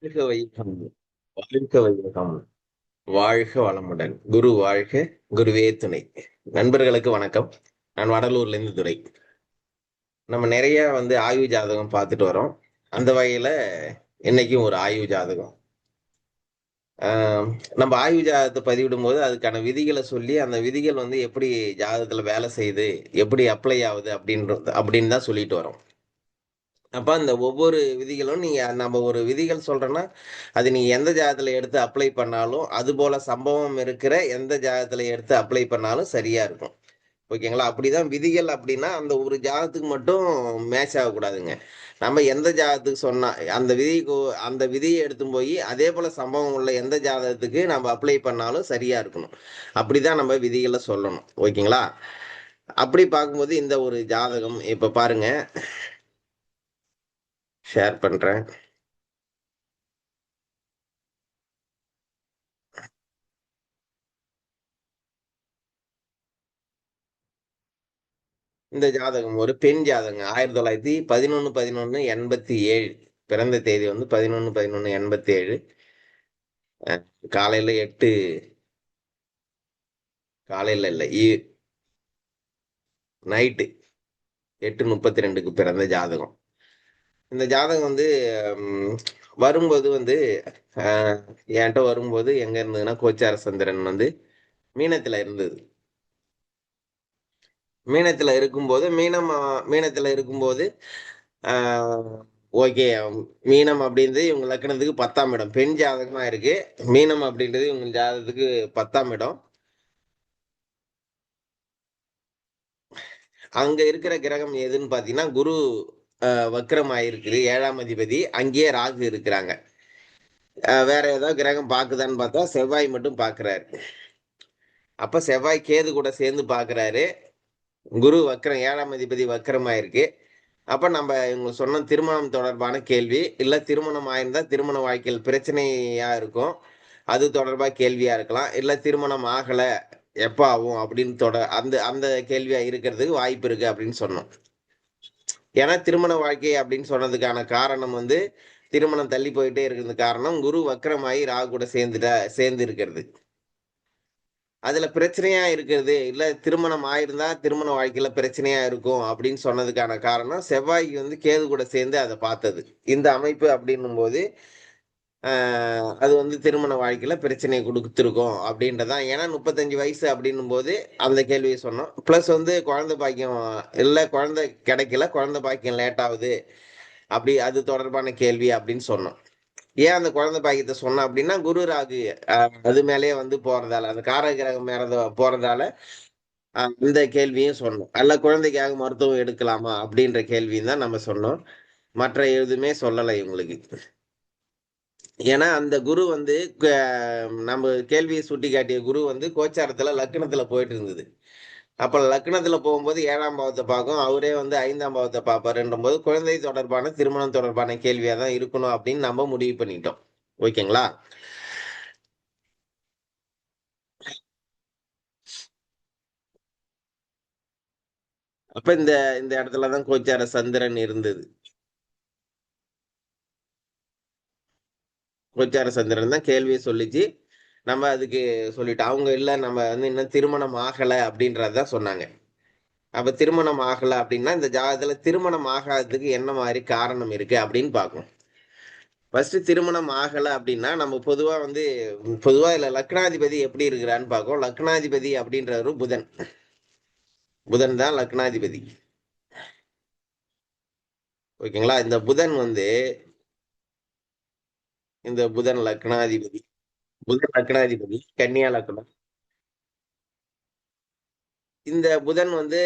வாழ்க வையகம். வாழ்க வையகம். வாழ்க வளமுடன். குரு வாழ்க குருவே துணை. நண்பர்களுக்கு வணக்கம். நான் வடலூர்ல இருந்து துறை நம்ம நிறைய வந்து ஆய்வு ஜாதகம் பார்த்துட்டு வரோம். அந்த வகையில இன்னைக்கும் ஒரு ஆய்வு ஜாதகம். ஆஹ் நம்ம ஆய்வு ஜாதகத்தை பதிவிடும் போது அதுக்கான விதிகளை சொல்லி அந்த விதிகள் வந்து எப்படி ஜாதகத்துல வேலை செய்யுது எப்படி அப்ளை ஆகுது அப்படின்றது அப்படின்னு தான் சொல்லிட்டு வரோம். அப்ப அந்த ஒவ்வொரு விதிகளும் நீங்க நம்ம ஒரு விதிகள் சொல்றோம்னா அது நீங்கள் எந்த ஜாதகத்துல எடுத்து அப்ளை பண்ணாலும் அது போல சம்பவம் இருக்கிற எந்த ஜாதகத்துல எடுத்து அப்ளை பண்ணாலும் சரியா இருக்கும். ஓகேங்களா? அப்படிதான் விதிகள் அப்படின்னா அந்த ஒரு ஜாதகத்துக்கு மட்டும் மேட்ச் ஆகக்கூடாதுங்க. நம்ம எந்த ஜாதகத்துக்கு சொன்னா அந்த விதிக்கு அந்த விதியை எடுத்து போய் அதே போல சம்பவம் உள்ள எந்த ஜாதகத்துக்கு நம்ம அப்ளை பண்ணாலும் சரியா இருக்கணும். அப்படிதான் நம்ம விதிகளை சொல்லணும். ஓகேங்களா? அப்படி பார்க்கும்போது இந்த ஒரு ஜாதகம் இப்ப பாருங்க. ஷேர் பண்ணுறேன் இந்த ஜாதகம் ஒரு பெண் ஜாதகம். ஆயிரத்தி தொள்ளாயிரத்தி பதினொன்று பதினொன்று எண்பத்தி ஏழு. பிறந்த தேதி வந்து பதினொன்று பதினொன்று எண்பத்தி ஏழு. காலையில் எட்டு. காலையில் இல்லை நைட்டு எட்டு முப்பத்தி ரெண்டுக்கு பிறந்த ஜாதகம். இந்த ஜாதகம் வந்து வரும்போது வந்து என்கிட்ட வரும்போது எங்க இருந்ததுன்னா கோச்சார சந்திரன் வந்து மீனத்துல இருந்தது. மீனத்துல இருக்கும்போது மீனம் மீனத்துல இருக்கும்போது ஓகே மீனம் அப்படின்றது இவங்க லக்கணத்துக்கு பத்தாம் இடம். பெண் ஜாதகமா இருக்கு. மீனம் அப்படின்றது இவங்க ஜாதகத்துக்கு பத்தாம் இடம். அங்க இருக்கிற கிரகம் எதுன்னு பாத்தீங்கன்னா குரு வக்கரம் ஆயிருக்குது ஏழாம் அதிபதி. அங்கேயே ராகு இருக்கிறாங்க. வேற ஏதோ கிரகம் பார்க்குதான்னு பார்த்தா செவ்வாய் மட்டும் பார்க்குறாரு. அப்போ செவ்வாய் கேது கூட சேர்ந்து பார்க்குறாரு. குரு வக்ரம் ஏழாம் அதிபதி வக்கரமாயிருக்கு ஆயிருக்கு நம்ம இவங்க சொன்ன திருமணம் தொடர்பான கேள்வி இல்லை திருமணம் ஆயிருந்தால் திருமண வாழ்க்கையில் பிரச்சனையாக இருக்கும். அது தொடர்பாக கேள்வியாக இருக்கலாம். இல்லை திருமணம் ஆகலை எப்போ ஆகும் அப்படின்னு தொட அந்த அந்த கேள்வியாக இருக்கிறதுக்கு வாய்ப்பு இருக்குது அப்படின்னு சொன்னோம். ஏன்னா திருமண வாழ்க்கை அப்படின்னு சொன்னதுக்கான காரணம் வந்து திருமணம் தள்ளி போயிட்டே இருக்கிறது காரணம் குரு வக்கரமாயி ராகு கூட சேர்ந்துட்டா சேர்ந்து இருக்கிறது அதுல பிரச்சனையா இருக்கிறது இல்ல திருமணம் ஆயிருந்தா திருமண வாழ்க்கையில பிரச்சனையா இருக்கும் அப்படின்னு சொன்னதுக்கான காரணம் செவ்வாய்க்கு வந்து கேது கூட சேர்ந்து அதை பார்த்தது. இந்த அமைப்பு அப்படின்னும் போது அது வந்து திருமண வாழ்க்கையில பிரச்சனையை கொடுத்துருக்கோம் அப்படின்றதான் ஏன்னா முப்பத்தஞ்சு வயசு அப்படின்னும் போது அந்த கேள்வியை சொன்னோம். பிளஸ் வந்து குழந்தை பாக்கியம் இல்லை குழந்தை கிடைக்கல குழந்தை பாக்கியம் லேட் ஆகுது. அப்படி அது தொடர்பான கேள்வி அப்படின்னு சொன்னோம். ஏன் அந்த குழந்தை பாக்கியத்தை சொன்னோம் அப்படின்னா குரு ராகு அது மேலேயே வந்து போறதால அந்த கார கிரகம் மேல போறதால இந்த கேள்வியும் சொன்னோம். அல்ல குழந்தைக்காக மருத்துவம் எடுக்கலாமா அப்படின்ற கேள்வியும் தான் நம்ம சொன்னோம். மற்ற எதுவுமே சொல்லலை இவங்களுக்கு. ஏன்னா அந்த குரு வந்து நம்ம கேள்வியை சுட்டி காட்டிய குரு வந்து கோச்சாரத்துல லக்னத்துல போயிட்டு இருந்தது அப்ப லக்னத்துல போகும்போது ஏழாம் பாவத்தை பார்க்கும். அவரே வந்து ஐந்தாம் பாவத்தை பார்ப்பாருன்ற போது குழந்தை தொடர்பான திருமணம் தொடர்பான கேள்வியா தான் இருக்கணும் அப்படின்னு நம்ம முடிவு பண்ணிட்டோம். ஓகேங்களா? அப்ப இந்த இந்த இடத்துலதான் கோச்சார சந்திரன் இருந்தது. கோச்சார சந்திரன் தான் கேள்வியை சொல்லிச்சு. நம்ம அதுக்கு சொல்லிட்டோம். அவங்க இல்லை நம்ம வந்து இன்னும் திருமணம் ஆகலை அப்படின்றதான் சொன்னாங்க. அப்போ திருமணம் ஆகலை அப்படின்னா இந்த ஜாதகத்தில் திருமணம் ஆகாததுக்கு என்ன மாதிரி காரணம் இருக்கு அப்படின்னு பார்க்கணும். ஃபர்ஸ்ட் திருமணம் ஆகலை அப்படின்னா நம்ம பொதுவாக வந்து பொதுவாக இதில் லக்னாதிபதி எப்படி இருக்கிறான்னு பார்க்கும் லக்னாதிபதி அப்படின்றவரு புதன். புதன் தான் லக்னாதிபதி. ஓகேங்களா? இந்த புதன் வந்து இந்த புதன் லக்னாதிபதி. புதன் லக்னாதிபதி கன்னியா லக்னம். இந்த புதன் வந்து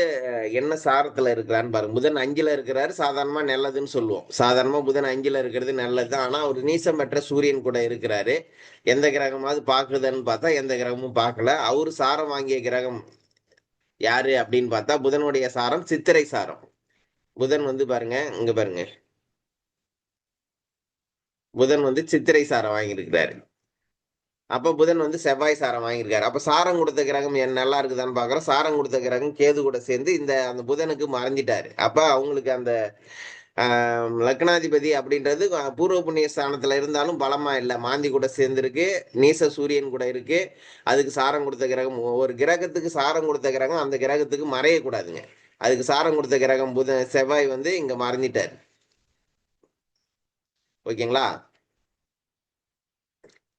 என்ன சாரத்துல இருக்கிறான்னு பாருங்க. புதன் அஞ்சுல இருக்கிறாரு சாதாரணமா நல்லதுன்னு சொல்லுவோம். சாதாரணமா புதன் அஞ்சுல இருக்கிறது நல்லது ஆனா ஒரு நீசம் பெற்ற சூரியன் கூட இருக்கிறாரு. எந்த கிரகமாவது பாக்குதுன்னு பார்த்தா எந்த கிரகமும் பார்க்கல. அவரு சாரம் வாங்கிய கிரகம் யாரு அப்படின்னு பார்த்தா புதனுடைய சாரம் சித்திரை சாரம். புதன் வந்து பாருங்க இங்க பாருங்க. புதன் வந்து சித்திரை சாரம் வாங்கியிருக்கிறாரு. அப்ப புதன் வந்து செவ்வாய் சாரம் வாங்கியிருக்காரு. அப்ப சாரம் கொடுத்த கிரகம் என் நல்லா இருக்குதான்னு பாக்குறோம் சாரம் கொடுத்த கிரகம் கேது கூட சேர்ந்து இந்த அந்த புதனுக்கு மறைஞ்சிட்டாரு. அப்ப அவங்களுக்கு அந்த லக்னாதிபதி அப்படின்றது பூர்வ புண்ணிய ஸ்தானத்துல இருந்தாலும் பலமா இல்லை. மாந்தி கூட சேர்ந்துருக்கு. நீச சூரியன் கூட இருக்கு. அதுக்கு சாரம் கொடுத்த கிரகம் ஒரு கிரகத்துக்கு சாரம் கொடுத்த கிரகம் அந்த கிரகத்துக்கு மறையக்கூடாதுங்க. அதுக்கு சாரம் கொடுத்த கிரகம் புதன் செவ்வாய் வந்து இங்க மறைஞ்சிட்டாரு. ஓகேங்களா?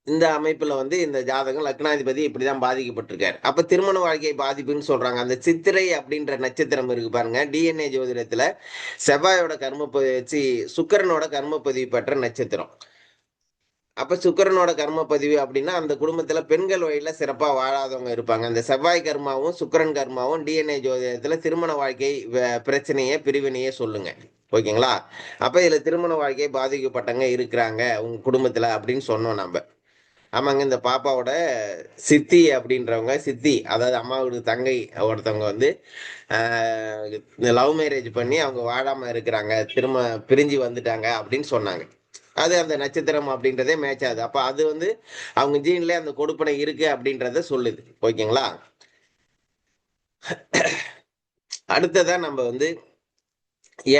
இந்த அமைப்புல வந்து இந்த ஜாதகம் லக்னாதிபதி இப்படிதான் பாதிக்கப்பட்டிருக்காரு. அப்ப திருமண வாழ்க்கை பாதிப்புன்னு சொல்றாங்க. அந்த சித்திரை அப்படின்ற நட்சத்திரம் இருக்கு பாருங்க. டிஎன்ஏ ஜோதிடத்துல செவ்வாயோட கர்ம சி சுக்கரனோட கர்ம பதிவு பெற்ற நட்சத்திரம். அப்ப சுக்கரனோட கர்ம பதிவு அப்படின்னா அந்த குடும்பத்துல பெண்கள் வழியில சிறப்பா வாழாதவங்க இருப்பாங்க. அந்த செவ்வாய் கர்மாவும் சுக்கரன் கர்மாவும் டிஎன்ஏ ஜோதிடத்துல திருமண வாழ்க்கை பிரச்சனையை பிரிவினையே சொல்லுங்க. ஓகேங்களா? அப்போ இதில் திருமண வாழ்க்கையை பாதிக்கப்பட்டவங்க இருக்கிறாங்க உங்க குடும்பத்தில் அப்படின்னு சொன்னோம் நம்ம. ஆமாங்க இந்த பாப்பாவோட சித்தி அப்படின்றவங்க சித்தி அதாவது அம்மாவோட தங்கை ஒருத்தவங்க வந்து லவ் மேரேஜ் பண்ணி அவங்க வாழாமல் இருக்கிறாங்க திரும்ப பிரிஞ்சு வந்துட்டாங்க அப்படின்னு சொன்னாங்க. அது அந்த நட்சத்திரம் அப்படின்றதே மேட்ச் ஆகுது. அப்போ அது வந்து அவங்க ஜீன்ல அந்த கொடுப்பனை இருக்கு அப்படின்றத சொல்லுது. ஓகேங்களா? அடுத்ததான் நம்ம வந்து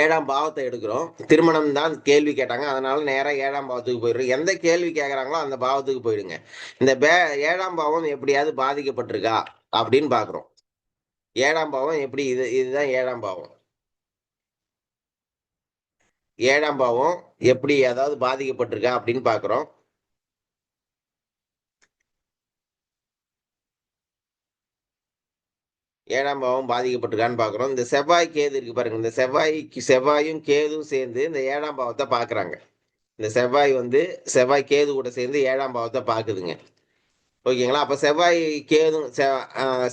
ஏழாம் பாவத்தை எடுக்கிறோம். திருமணம் தான் கேள்வி கேட்டாங்க. அதனால நேராக ஏழாம் பாவத்துக்கு போயிடுறோம். எந்த கேள்வி கேட்குறாங்களோ அந்த பாவத்துக்கு போயிடுங்க. இந்த பே ஏழாம் பாவம் எப்படியாவது பாதிக்கப்பட்டிருக்கா அப்படின்னு பார்க்குறோம் ஏழாம் பாவம் எப்படி இது இதுதான் ஏழாம் பாவம். ஏழாம் பாவம் எப்படி ஏதாவது பாதிக்கப்பட்டிருக்கா அப்படின்னு பார்க்குறோம் ஏழாம் பாவம் பாதிக்கப்பட்டிருக்கான்னு பார்க்குறோம். இந்த செவ்வாய் கேது இருக்கு பாருங்க. இந்த செவ்வாய் செவ்வாயும் கேதும் சேர்ந்து இந்த ஏழாம் பாவத்தை பார்க்குறாங்க. இந்த செவ்வாய் வந்து செவ்வாய் கேது கூட சேர்ந்து ஏழாம் பாவத்தை பார்க்குதுங்க. ஓகேங்களா? அப்போ செவ்வாய் கேதும்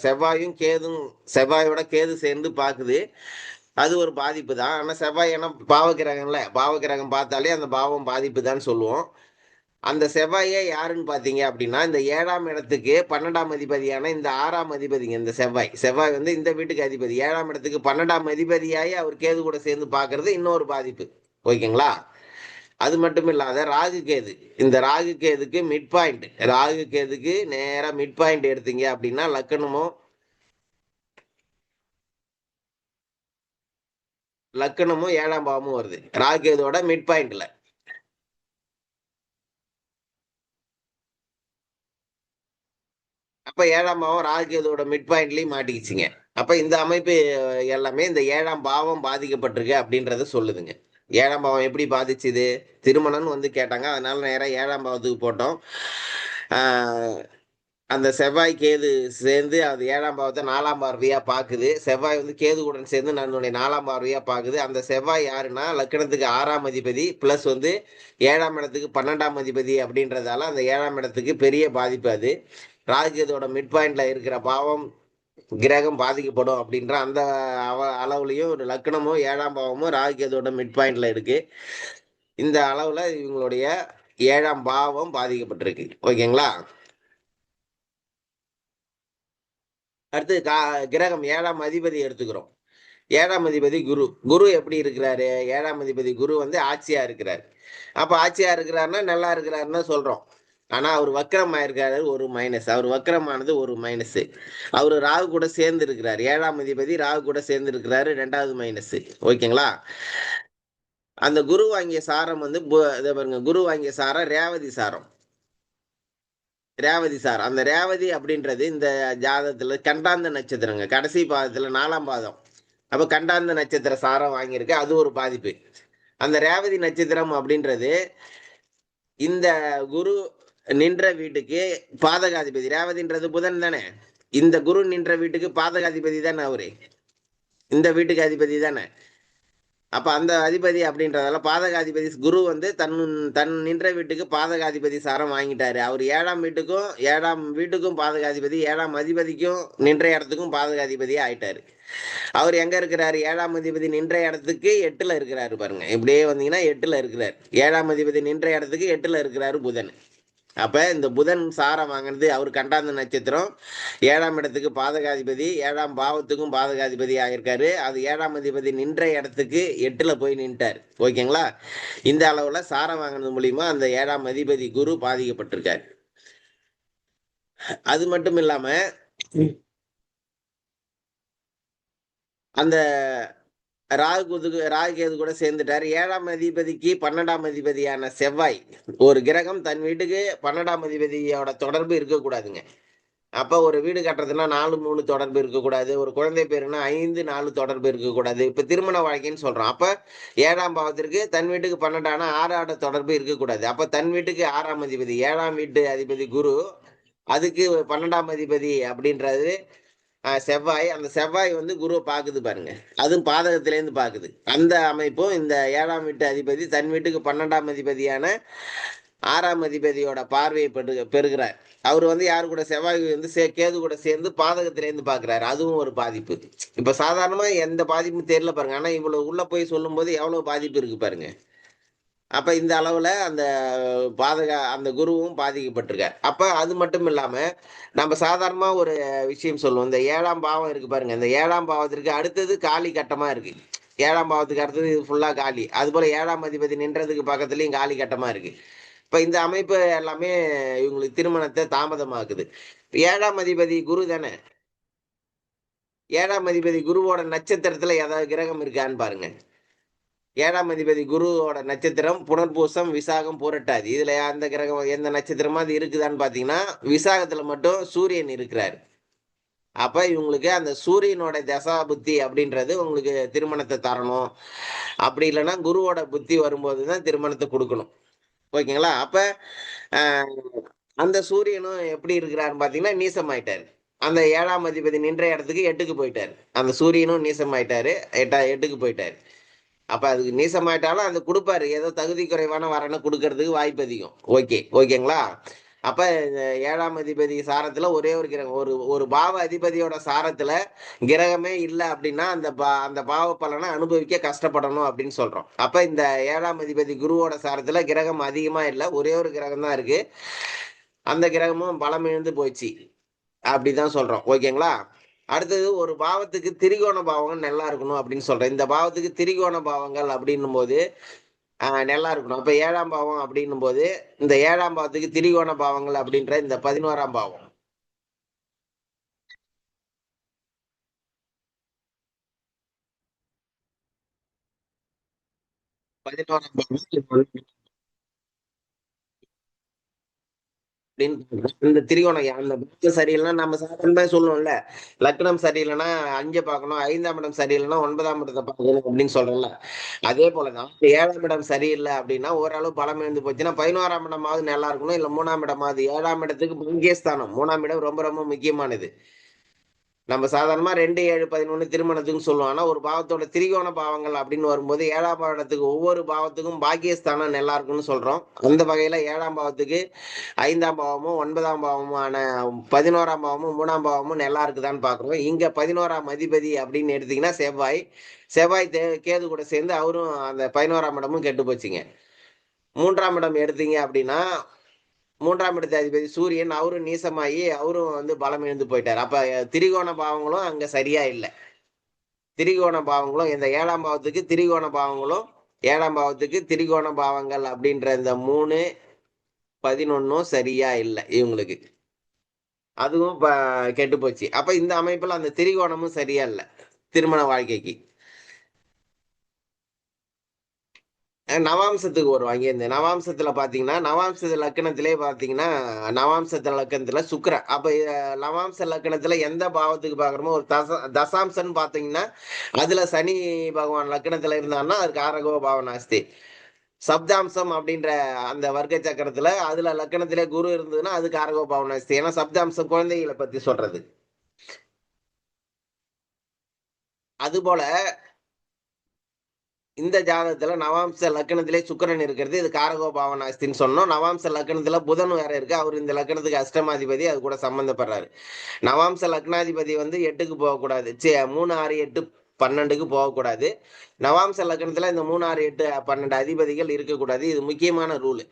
செவ்வாயும் கேதும் செவ்வாயோட கேது சேர்ந்து பார்க்குது. அது ஒரு பாதிப்பு தான். ஆனால் செவ்வாய் ஏன்னா பாவகிரகம்ல பாவகிரகம் பார்த்தாலே அந்த பாவம் பாதிப்பு தான் சொல்லுவோம். அந்த செவ்வாயே யாருன்னு பார்த்தீங்க அப்படின்னா இந்த ஏழாம் இடத்துக்கு பன்னெண்டாம் அதிபதியான இந்த ஆறாம் அதிபதிங்க இந்த செவ்வாய். செவ்வாய் வந்து இந்த வீட்டுக்கு அதிபதி. ஏழாம் இடத்துக்கு பன்னெண்டாம் அதிபதியாகி அவர் கேது கூட சேர்ந்து பார்க்கறது இன்னொரு பாதிப்பு. ஓகேங்களா? அது மட்டும் இல்லாத ராகு கேது. இந்த ராகு கேதுக்கு மிட் பாயிண்ட் ராகு கேதுக்கு நேராக மிட் பாயிண்ட் எடுத்தீங்க அப்படின்னா லக்கணமோ லக்கணமும் ஏழாம் பாவமும் வருது. ராகு கேதுவோட மிட் பாயிண்ட்ல அப்ப ஏழாம் பாவம் ராகுகேதுவோட மிட் பாயிண்ட்லயும் மாட்டிக்கிச்சுங்க. அப்ப இந்த அமைப்பு எல்லாமே இந்த ஏழாம் பாவம் பாதிக்கப்பட்டிருக்கு அப்படின்றத சொல்லுதுங்க. ஏழாம் பாவம் எப்படி பாதிச்சுது? திருமணம்னு வந்து கேட்டாங்க. அதனால நேராக ஏழாம் பாவத்துக்கு போட்டோம். அந்த செவ்வாய் கேது சேர்ந்து அது ஏழாம் பாவத்தை நாலாம் பார்வையா பாக்குது. செவ்வாய் வந்து கேதுவுடன் சேர்ந்து நன்னுடைய நாலாம் பார்வையா பாக்குது. அந்த செவ்வாய் யாருன்னா லக்கணத்துக்கு ஆறாம் அதிபதி பிளஸ் வந்து ஏழாம் இடத்துக்கு பன்னெண்டாம் அதிபதி அப்படின்றதால அந்த ஏழாம் இடத்துக்கு பெரிய பாதிப்பு அது. ராஜ்யத்தோட மிட் பாயிண்ட்ல இருக்கிற பாவம் கிரகம் பாதிக்கப்படும் அப்படின்ற அந்த அளவுலையும் ஒரு லக்னமும் ஏழாம் பாவமும் ராஜ்யத்தோட மிட் பாயிண்ட்ல இருக்கு. இந்த அளவுல இவங்களுடைய ஏழாம் பாவம் பாதிக்கப்பட்டிருக்கு. ஓகேங்களா? அடுத்து கா கிரகம் ஏழாம் அதிபதி எடுத்துக்கிறோம். ஏழாம் அதிபதி குரு. குரு எப்படி இருக்கிறாரு? ஏழாம் அதிபதி குரு வந்து ஆட்சியா இருக்கிறார். அப்ப ஆட்சியா இருக்கிறாருன்னா நல்லா இருக்கிறாருன்னு சொல்றோம். ஆனா அவர் வக்கரம் ஆயிருக்காரு ஒரு மைனஸ் அவர் வக்கரமானது ஒரு மைனஸ் அவர் ராகு கூட சேர்ந்து இருக்கிறார் ஏழாம் அதிபதி ராகு கூட சேர்ந்து இருக்கிறாரு ரெண்டாவது மைனஸ் ஓகேங்களா? அந்த குரு வாங்கிய சாரம் வந்து பாருங்க குரு வாங்கிய சாரம் ரேவதி சாரம். ரேவதி சார் அந்த ரேவதி அப்படின்றது இந்த ஜாதகத்துல கண்டாந்த நட்சத்திரங்க. கடைசி பாதத்துல நாலாம் பாதம். அப்ப கண்டாந்த நட்சத்திர சாரம் வாங்கியிருக்கு. அது ஒரு பாதிப்பு. அந்த ரேவதி நட்சத்திரம் அப்படின்றது இந்த குரு நின்ற வீட்டுக்கு பாதகாதிபதி. ரேவதின்றது புதன் தானே? இந்த குரு நின்ற வீட்டுக்கு பாதகாதிபதி தானே அவரு? இந்த வீட்டுக்கு அதிபதி தானே? அப்ப அந்த அதிபதி அப்படின்றதால பாதகாதிபதி குரு வந்து தன் தன் நின்ற வீட்டுக்கு பாதகாதிபதி சாரம் வாங்கிட்டாரு. அவர் ஏழாம் வீட்டுக்கும் ஏழாம் வீட்டுக்கும் பாதகாதிபதி ஏழாம் அதிபதிக்கும் நின்ற இடத்துக்கும் பாதகாதிபதி ஆயிட்டாரு. அவர் எங்க இருக்கிறாரு? ஏழாம் அதிபதி நின்ற இடத்துக்கு எட்டுல இருக்கிறாரு பாருங்க. இப்படியே வந்தீங்கன்னா எட்டுல இருக்கிறார். ஏழாம் அதிபதி நின்ற இடத்துக்கு எட்டுல இருக்கிறாரு புதன். அப்போ இந்த புதன் சாரம் வாங்கினது அவர் கண்டாந்த நட்சத்திரம். ஏழாம் இடத்துக்கு பாதகாதிபதி ஏழாம் பாவத்துக்கும் பாதகாதிபதி ஆகியிருக்காரு. அது ஏழாம் அதிபதி நின்ற இடத்துக்கு எட்டில் போய் நின்ட்டார். ஓகேங்களா? இந்த அளவில் சாரம் வாங்கினது மூலிமா அந்த ஏழாம் அதிபதி குரு பாதிக்கப்பட்டிருக்காரு. அது மட்டும் இல்லாமல் அந்த ராகு குதுகு ராகு கேது கூட சேர்ந்துட்டார். ஏழாம் அதிபதிக்கு பன்னெண்டாம் அதிபதியான செவ்வாய் ஒரு கிரகம் தன் வீட்டுக்கு பன்னெண்டாம் அதிபதியோட தொடர்பு இருக்கக்கூடாதுங்க. அப்போ ஒரு வீடு கட்டுறதுன்னா நாலு மூணு தொடர்பு இருக்கக்கூடாது. ஒரு குழந்தை பேருனா ஐந்து நாலு தொடர்பு இருக்கக்கூடாது. இப்போ திருமண வாழ்க்கைன்னு சொல்கிறோம் அப்போ ஏழாம் பாவத்திற்கு தன் வீட்டுக்கு பன்னெண்டான ஆறாட தொடர்பு இருக்கக்கூடாது. அப்போ தன் வீட்டுக்கு ஆறாம் அதிபதி ஏழாம் வீட்டு அதிபதி குரு அதுக்கு பன்னெண்டாம் அதிபதி அப்படின்றது செவ்வாய் அந்த செவ்வாய் வந்து குருவை பார்க்குது பாருங்க. அதுவும் பாதகத்திலேருந்து பார்க்குது அந்த அமைப்பும் இந்த ஏழாம் வீட்டு அதிபதி தன் வீட்டுக்கு பன்னெண்டாம் அதிபதியான ஆறாம் அதிபதியோட பார்வையை பெற்று பெறுகிறார். அவர் வந்து யாரு கூட செவ்வாய் வந்து சே கேது கூட சேர்ந்து பாதகத்திலேருந்து பார்க்குறாரு அதுவும் ஒரு பாதிப்பு. இப்போ சாதாரணமாக எந்த பாதிப்பும் தெரியல பாருங்க. ஆனால் இவ்வளோ உள்ளே போய் சொல்லும்போது எவ்வளோ பாதிப்பு இருக்கு பாருங்க. அப்போ இந்த அளவில் அந்த பாதுகா அந்த குருவும் பாதிக்கப்பட்டிருக்கார். அப்போ அது மட்டும் இல்லாமல் நம்ம சாதாரணமாக ஒரு விஷயம் சொல்லுவோம். இந்த ஏழாம் பாவம் இருக்குது பாருங்கள் இந்த ஏழாம் பாவத்திற்கு அடுத்தது காலி கட்டமாக இருக்குது ஏழாம் பாவத்துக்கு அடுத்தது இது ஃபுல்லாக காலி. அதுபோல் ஏழாம் அதிபதி நின்றதுக்கு பக்கத்துலேயும் காலி கட்டமாக இருக்குது இப்போ இந்த அமைப்பு எல்லாமே இவங்களுக்கு திருமணத்தை தாமதமாக்குது. ஏழாம் அதிபதி குரு தானே? ஏழாம் அதிபதி குருவோட நட்சத்திரத்தில் ஏதாவது கிரகம் இருக்கான்னு பாருங்கள் ஏழாம் அதிபதி குருவோட நட்சத்திரம் புனர்பூசம் விசாகம் புரட்டாது. இதுல அந்த கிரகம் எந்த நட்சத்திரமா அது இருக்குதான்னு பாத்தீங்கன்னா விசாகத்துல மட்டும் சூரியன் இருக்கிறாரு. அப்ப இவங்களுக்கு அந்த சூரியனோட தசா புத்தி அப்படின்றது உங்களுக்கு திருமணத்தை தரணும். அப்படி இல்லைன்னா குருவோட புத்தி வரும்போது தான் திருமணத்தை கொடுக்கணும். ஓகேங்களா? அப்ப அந்த சூரியனும் எப்படி இருக்கிறாருன்னு பாத்தீங்கன்னா நீசமாயிட்டாரு. அந்த ஏழாம் அதிபதி நின்ற இடத்துக்கு எட்டுக்கு போயிட்டாரு. அந்த சூரியனும் நீசமாயிட்டாரு. எட்டா எட்டுக்கு போயிட்டாரு. அப்ப அதுக்கு நீசமாயிட்டாலும் அது கொடுப்பாரு. ஏதோ தகுதி குறைவான வரனை கொடுக்கறதுக்கு வாய்ப்பு அதிகம். ஓகே. ஓகேங்களா? அப்ப இந்த ஏழாம் அதிபதி சாரத்துல ஒரே ஒரு கிரகம் ஒரு ஒரு பாவ அதிபதியோட சாரத்துல கிரகமே இல்லை அப்படின்னா அந்த பா அந்த பாவ பலனை அனுபவிக்க கஷ்டப்படணும் அப்படின்னு சொல்றோம். அப்ப இந்த ஏழாம் அதிபதி குருவோட சாரத்துல கிரகம் அதிகமா இல்லை ஒரே ஒரு கிரகம் தான் இருக்கு. அந்த கிரகமும் பலம் இழந்து போச்சு அப்படிதான் சொல்றோம். ஓகேங்களா? அடுத்தது ஒரு பாவத்துக்கு திரிகோண பாவங்கள் நல்லா இருக்கணும் அப்படின்னு சொல்றேன். இந்த பாவத்துக்கு திரிகோண பாவங்கள் அப்படின்னும் போது ஆஹ், நல்லா இருக்கணும். அப்ப ஏழாம் பாவம் அப்படின்னும் போது இந்த ஏழாம் பாவத்துக்கு திரிகோண பாவங்கள் அப்படின்ற இந்த பதினோராம் பாவம். பதினோராம் பாவம் இது வந்து அப்படின்னு இந்த திரிகோணம் அந்த லக்னம் சரியில்லைன்னா நம்ம சாதாரணமா சொல்லுவோம்ல லக்னம் சரியில்லைன்னா அஞ்சை பார்க்கணும் ஐந்தாம் இடம் சரியில்லைன்னா ஒன்பதாம் இடத்தை பார்க்கணும் அப்படின்னு சொல்றோம்ல. அதே போலதான் ஏழாம் இடம் சரியில்லை அப்படின்னா ஓரளவு பலம் இருந்து போச்சுன்னா பதினோராம் இடமாவது நல்லா இருக்கணும் இல்ல மூணாம் இடமாவது ஏழாம் இடத்துக்கு பங்கேஸ்தானம் மூணாம் இடம் ரொம்ப ரொம்ப முக்கியமானது. நம்ம சாதாரணமாக ரெண்டு ஏழு பதினொன்று திருமணத்துக்கு சொல்லுவோம். ஆனால் ஒரு பாவத்தோட திரிகோண பாவங்கள் அப்படின்னு வரும்போது ஏழாம் பாவத்துக்கு ஒவ்வொரு பாவத்துக்கும் பாக்கியஸ்தானம் நல்லா இருக்கும்னு சொல்கிறோம் அந்த வகையில் ஏழாம் பாவத்துக்கு ஐந்தாம் பாவமும் ஒன்பதாம் பாவமுமான பதினோராம் பாவமும் மூணாம் பாவமும் நல்லா இருக்குதான்னு பார்க்குறோம் இங்கே பதினோராம் அதிபதி அப்படின்னு எடுத்தீங்கன்னா செவ்வாய் செவ்வாய் தே- கேது கூட சேர்ந்து அவரும் அந்த பதினோராம் இடமும் கெட்டு போச்சுங்க. மூன்றாம் இடம் எடுத்தீங்க அப்படின்னா மூன்றாம் இடத்து அதிபதி சூரியன் அவரும் நீசமாகி அவரும் வந்து பலம் இழந்து போயிட்டார். அப்ப திரிகோண பாவங்களும் அங்க சரியா இல்லை. திரிகோண பாவங்களும் இந்த ஏழாம் பாவத்துக்கு திரிகோண பாவங்களும் ஏழாம் பாவத்துக்கு திரிகோண பாவங்கள் அப்படின்ற இந்த மூணு பதினொன்னும் சரியா இல்லை இவங்களுக்கு. அதுவும் கெட்டு போச்சு. அப்ப இந்த அமைப்புல அந்த திரிகோணமும் சரியா இல்லை. திருமண வாழ்க்கைக்கு. நவாம்சத்துக்கு ஒரு வாங்கியிருந்தேன். நவாம்சத்துல பாத்தீங்கன்னா நவாம்ச லக்கணத்திலே பாத்தீங்கன்னா நவாம்ச லக்கணத்துல சுக்கர அப்ப நவாம்ச லக்கணத்துல எந்த பாவத்துக்கு பாக்குறோமோ ஒரு தச தசாம்சன்னு பாத்தீங்கன்னா அதுல சனி பகவான் லக்கணத்துல இருந்தான்னா அதுக்கு ஆரகோ பாவனாஸ்தி சப்தாம்சம் அப்படின்ற அந்த வர்க்க சக்கரத்துல அதுல லக்கணத்திலே குரு இருந்ததுன்னா அதுக்கு ஆரகோ பாவனாஸ்தி ஏன்னா சப்தாம்சம் குழந்தைகளை பத்தி சொல்றது. அதுபோல இந்த ஜாதகத்துல நவாம்ச லக்கணத்திலே சுக்கிரன் இருக்கிறது இது காரகோ பாவனாஸ்தின்னு சொன்னோம். நவாம்ச லக்கணத்துல புதன் வேற இருக்கு அவர் இந்த லக்கணத்துக்கு அஷ்டமாதிபதி அது கூட சம்பந்தப்படுறாரு. நவாம்ச லக்னாதிபதி வந்து எட்டுக்கு போகக்கூடாது. சே மூணு ஆறு எட்டு பன்னெண்டுக்கு போகக்கூடாது. நவாம்ச லக்கணத்துல இந்த மூணு ஆறு எட்டு பன்னெண்டு அதிபதிகள் இருக்கக்கூடாது. இது முக்கியமான ரூல்.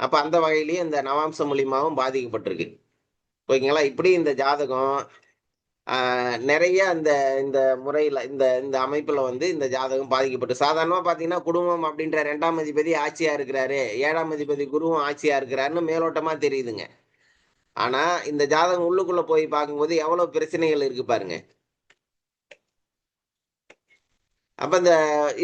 அப்ப அந்த வகையிலயும் இந்த நவாம்ச மூலியமாவும் பாதிக்கப்பட்டிருக்கு. ஓகேங்களா? இப்படி இந்த ஜாதகம் நிறைய அந்த இந்த முறையில் இந்த இந்த அமைப்பில் வந்து இந்த ஜாதகம் பாதிக்கப்பட்டு சாதாரணமாக பார்த்தீங்கன்னா குடும்பம் அப்படின்ற ரெண்டாம் அதிபதி ஆட்சியாக இருக்கிறாரு ஏழாம் அதிபதி குருவும் ஆட்சியாக இருக்கிறாருன்னு மேலோட்டமாக தெரியுதுங்க. ஆனால் இந்த ஜாதகம் உள்ளுக்குள்ளே போய் பார்க்கும்போது எவ்வளோ பிரச்சனைகள் இருக்கு பாருங்க. அப்போ இந்த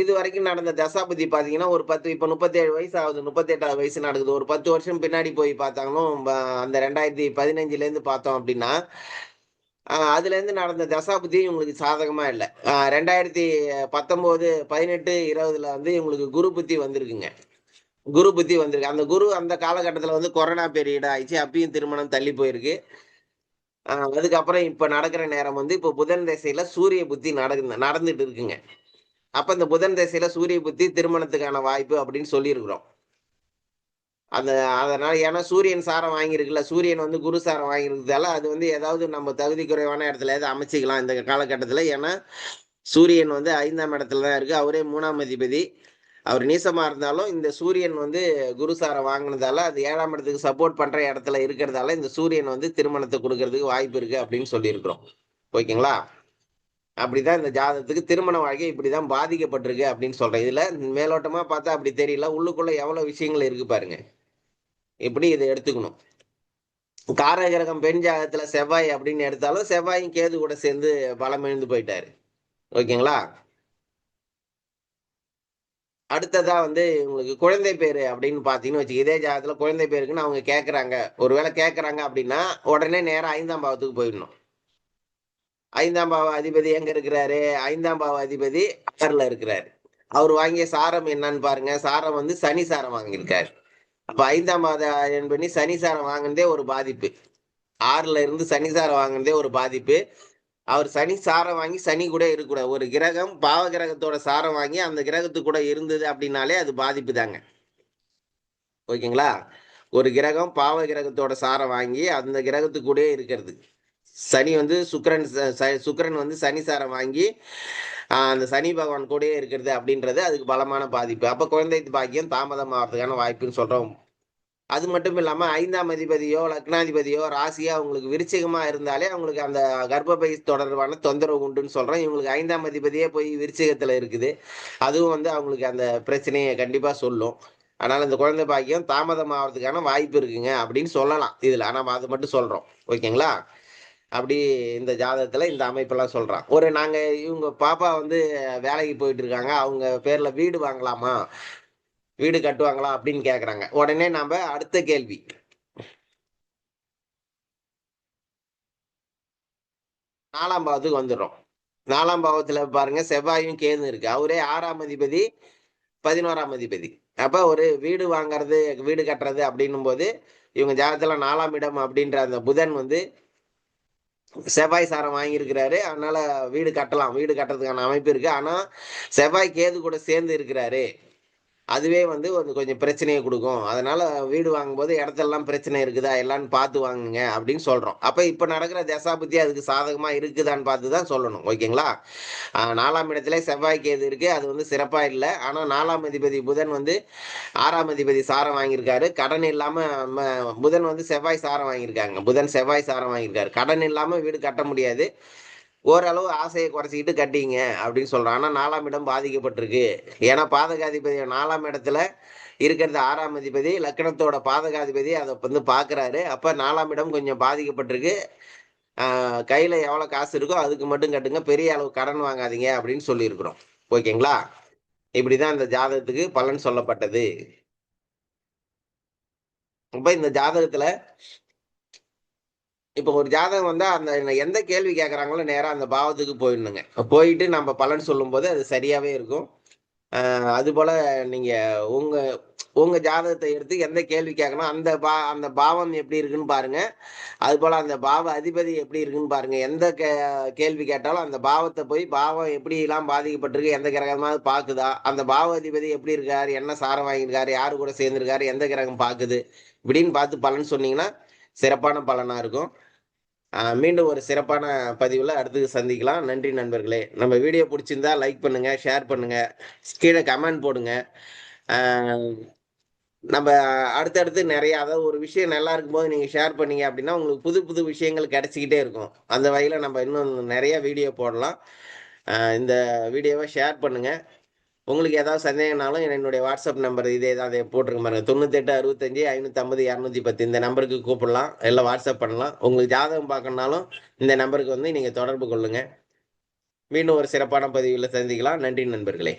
இது வரைக்கும் நடந்த தசாபதி பார்த்தீங்கன்னா ஒரு பத்து இப்போ முப்பத்தேழு வயசு ஆகுது முப்பத்தெட்டாவது வயசு நடக்குது. ஒரு பத்து வருஷம் பின்னாடி போய் பார்த்தாங்களும் அந்த ரெண்டாயிரத்தி பதினஞ்சுலேருந்து பார்த்தோம் அப்படின்னா அதுல இருந்து நடந்த தசாபதியும் இவங்களுக்கு சாதகமா இல்லை. ரெண்டாயிரத்தி பத்தொன்பது பதினெட்டு இருபதுல வந்து இவங்களுக்கு குரு புத்தி வந்திருக்குங்க. குரு புத்தி வந்திருக்கு. அந்த குரு அந்த காலகட்டத்தில் வந்து கொரோனா பீரியட் ஆயிடுச்சு. அப்பயும் திருமணம் தள்ளி போயிருக்கு. அதுக்கப்புறம் இப்ப நடக்கிற நேரம் வந்து இப்போ புதன் திசையில சூரிய புத்தி நடக்கு நடந்துட்டு இருக்குங்க. அப்ப இந்த புதன் திசையில சூரிய புத்தி திருமணத்துக்கான வாய்ப்பு அப்படின்னு சொல்லியிருக்கிறோம். அந்த அதனால ஏன்னா சூரியன் சாரம் வாங்கியிருக்குல்ல சூரியன் வந்து குரு சாரம் வாங்கியிருக்கிறதால அது வந்து ஏதாவது நம்ம தகுதி குறைவான இடத்துல ஏதாவது அமைச்சிக்கலாம் இந்த காலகட்டத்தில். ஏன்னா சூரியன் வந்து ஐந்தாம் இடத்துல தான் இருக்கு. அவரே மூணாம் அதிபதி. அவர் நீசமா இருந்தாலும் இந்த சூரியன் வந்து குருசாரை வாங்கினதால அது ஏழாம் இடத்துக்கு சப்போர்ட் பண்ற இடத்துல இருக்கிறதால இந்த சூரியன் வந்து திருமணத்தை கொடுக்கறதுக்கு வாய்ப்பு இருக்கு அப்படின்னு சொல்லியிருக்கிறோம். ஓகேங்களா? அப்படிதான் இந்த ஜாதகத்துக்கு திருமண வாழ்க்கை இப்படிதான் பாதிக்கப்பட்டிருக்கு அப்படின்னு சொல்றேன். இதுல மேலோட்டமா பார்த்தா அப்படி தெரியல. உள்ளுக்குள்ள எவ்வளவு விஷயங்கள் இருக்கு பாருங்க. இப்படி இதை எடுத்துக்கணும்? காரகிரகம் பெண் ஜாதகத்துல செவ்வாய் அப்படின்னு எடுத்தாலும் செவ்வாயும் கேது கூட சேர்ந்து பலம் எழுந்து போயிட்டாரு. ஓகேங்களா? அடுத்ததா வந்து உங்களுக்கு குழந்தை பேரு அப்படின்னு பாத்தீங்கன்னு வச்சு இதே ஜாதகத்துல குழந்தை பேருக்குன்னு அவங்க கேட்கறாங்க ஒருவேளை கேட்கறாங்க அப்படின்னா உடனே நேரம் ஐந்தாம் பாவத்துக்கு போயிடணும். ஐந்தாம் பாவ அதிபதி எங்க இருக்கிறாரு? ஐந்தாம் பாவ அதிபதி ஆறுல இருக்கிறாரு. அவர் வாங்கிய சாரம் என்னன்னு பாருங்க. சாரம் வந்து சனி சாரம் வாங்கியிருக்காரு. அப்ப ஐந்தாம் பாத பண்ணி சனி சாரம் வாங்கினதே ஒரு பாதிப்பு. ஆறுல இருந்து சனி சாரம் வாங்கினதே ஒரு பாதிப்பு. அவர் சனி சாரம் வாங்கி சனி கூட இருக்கக்கூடாது. ஒரு கிரகம் பாவ கிரகத்தோட சாரம் வாங்கி அந்த கிரகத்து கூட இருந்தது அப்படின்னாலே அது பாதிப்பு தாங்க ஓகேங்களா? ஒரு கிரகம் பாவ கிரகத்தோட சாரம் வாங்கி அந்த கிரகத்து கூட இருக்கிறது. சனி வந்து சுக்கரன் சுக்கரன் வந்து சனி சாரம் வாங்கி அந்த சனி பகவான் கூட இருக்கிறது அப்படின்றது அதுக்கு பலமான பாதிப்பு. அப்போ குழந்தை பாக்கியம் தாமதம் ஆகிறதுக்கான வாய்ப்புன்னு சொல்கிறோம் அது மட்டும் இல்லாமல் ஐந்தாம் அதிபதியோ லக்னாதிபதியோ ராசியா அவங்களுக்கு விருச்சிகமாக இருந்தாலே அவங்களுக்கு அந்த கர்ப்பப்பை தொடர்பான தொந்தரவு உண்டுன்னு சொல்கிறேன் இவங்களுக்கு ஐந்தாம் அதிபதியே போய் விருச்சிகத்தில் இருக்குது. அதுவும் வந்து அவங்களுக்கு அந்த பிரச்சனையை கண்டிப்பாக சொல்லும். ஆனால் இந்த குழந்தை பாக்கியம் தாமதம் ஆகிறதுக்கான வாய்ப்பு இருக்குங்க அப்படின்னு சொல்லலாம் இதில். ஆனால் அது மட்டும் சொல்கிறோம் ஓகேங்களா? அப்படி இந்த ஜாதகத்தில் இந்த அமைப்பெல்லாம் சொல்கிறான் ஒரு நாங்கள் இவங்க பாப்பா வந்து வேலைக்கு போயிட்டு இருக்காங்க. அவங்க பேரில் வீடு வாங்கலாமா? வீடு கட்டுவாங்களா அப்படின்னு கேட்குறாங்க உடனே நம்ம அடுத்த கேள்வி. நாலாம் பாவத்துக்கு வந்துடுறோம். நாலாம் பாவத்துல பாருங்க செவ்வாயும் கேது இருக்கு. அவரே ஆறாம் அதிபதி பதினோராம் அதிபதி. அப்ப ஒரு வீடு வாங்குறது வீடு கட்டுறது அப்படின்னும் போது இவங்க ஜாதகத்துல நாலாம் இடம் அப்படின்ற அந்த புதன் வந்து செவ்வாய் சாரம் வாங்கியிருக்கிறாரு. அதனால வீடு கட்டலாம். வீடு கட்டுறதுக்கான அமைப்பு இருக்கு. ஆனா செவ்வாய் கேது கூட சேர்ந்து இருக்கிறாரு. அதுவே வந்து ஒரு கொஞ்சம் பிரச்சனையை கொடுக்கும். அதனால வீடு வாங்கும்போது இடத்தெல்லாம் பிரச்சனை இருக்குதா? எல்லான்னு பார்த்து வாங்குங்க அப்படின்னு சொல்றோம். அப்ப இப்ப நடக்கிற தசாபுத்தி அதுக்கு சாதகமா இருக்குதான்னு பார்த்து தான் சொல்லணும். ஓகேங்களா? நாலாம் இடத்துல செவ்வாய்க்கு எது இருக்கு. அது வந்து சிறப்பா இல்லை. ஆனா நாலாம் அதிபதி புதன் வந்து ஆறாம் அதிபதி சாரம் வாங்கியிருக்காரு. கடன் இல்லாம புதன் வந்து செவ்வாய் சாரம் வாங்கியிருக்காங்க. புதன் செவ்வாய் சாரம் வாங்கியிருக்காரு. கடன் இல்லாம வீடு கட்ட முடியாது. ஓரளவு ஆசையை குறைச்சிக்கிட்டு கட்டிங்க அப்படின்னு சொல்கிறான் ஆனால் நாலாம் இடம் பாதிக்கப்பட்டிருக்கு. ஏன்னா பாதகாதிபதி நாலாம் இடத்துல இருக்கிறது ஆறாம் அதிபதி லக்கணத்தோட பாதகாதிபதி அதை வந்து பார்க்குறாரு அப்போ நாலாம் இடம் கொஞ்சம் பாதிக்கப்பட்டிருக்கு. கையில் எவ்வளோ காசு இருக்கோ அதுக்கு மட்டும் கட்டுங்க. பெரிய அளவு கடன் வாங்காதீங்க அப்படின்னு சொல்லியிருக்கிறோம். ஓகேங்களா? இப்படி தான் இந்த ஜாதகத்துக்கு பலன் சொல்லப்பட்டது. இப்போ இந்த ஜாதகத்தில் இப்போ ஒரு ஜாதகம் வந்தா அந்த எந்த கேள்வி கேட்குறாங்களோ நேராக அந்த பாவத்துக்கு போயிடணுங்க. போயிட்டு நம்ம பலன் சொல்லும்போது அது சரியாகவே இருக்கும். அதுபோல் நீங்கள் உங்கள் உங்கள் ஜாதகத்தை எடுத்து எந்த கேள்வி கேட்கணும் அந்த பா அந்த பாவம் எப்படி இருக்குன்னு பாருங்கள் அதுபோல் அந்த பாவ அதிபதி எப்படி இருக்குன்னு பாருங்கள் எந்த கே கேள்வி கேட்டாலும் அந்த பாவத்தை போய் பாவம் எப்படி எல்லாம் பாதிக்கப்பட்டிருக்கு எந்த கிரகமாவது பார்க்குதா அந்த பாவ அதிபதி எப்படி இருக்கார் என்ன சாரம் வாங்கியிருக்காரு யாரு கூட சேர்ந்துருக்காரு எந்த கிரகம் பார்க்குது இப்படின்னு பார்த்து பலன் சொன்னீங்கன்னா சிறப்பான பலனாக இருக்கும். மீண்டும் ஒரு சிறப்பான பதிவில் அடுத்து சந்திக்கலாம். நன்றி நண்பர்களே. நம்ம வீடியோ பிடிச்சிருந்தா லைக் பண்ணுங்க ஷேர் பண்ணுங்க கீழே கமெண்ட் போடுங்க. நம்ம அடுத்தடுத்து நிறைய அதாவது ஒரு விஷயம் நல்லா இருக்கும்போது நீங்கள் ஷேர் பண்ணீங்க அப்படின்னா உங்களுக்கு புது புது விஷயங்கள் கிடைச்சிக்கிட்டே இருக்கும். அந்த வகையில் நம்ம இன்னும் நிறைய வீடியோ போடலாம். இந்த வீடியோவை ஷேர் பண்ணுங்கள் உங்களுக்கு ஏதாவது சந்தேகம்னாலும் என்னுடைய வாட்ஸ்அப் நம்பர் இதே தான் அதை போட்டிருக்க பாருங்க. தொண்ணூத்தெட்டு அறுபத்தஞ்சு ஐநூற்றம்பது இரநூத்தி பத்து இந்த நம்பருக்கு கூப்பிடலாம். எல்லாம் வாட்ஸ்அப் பண்ணலாம். உங்களுக்கு ஜாதகம் பார்க்கணுனாலும் இந்த நம்பருக்கு வந்து நீங்கள் தொடர்பு கொள்ளுங்கள் மீண்டும் ஒரு சிறப்பான பதிவில் சந்திக்கலாம். நன்றி நண்பர்களே.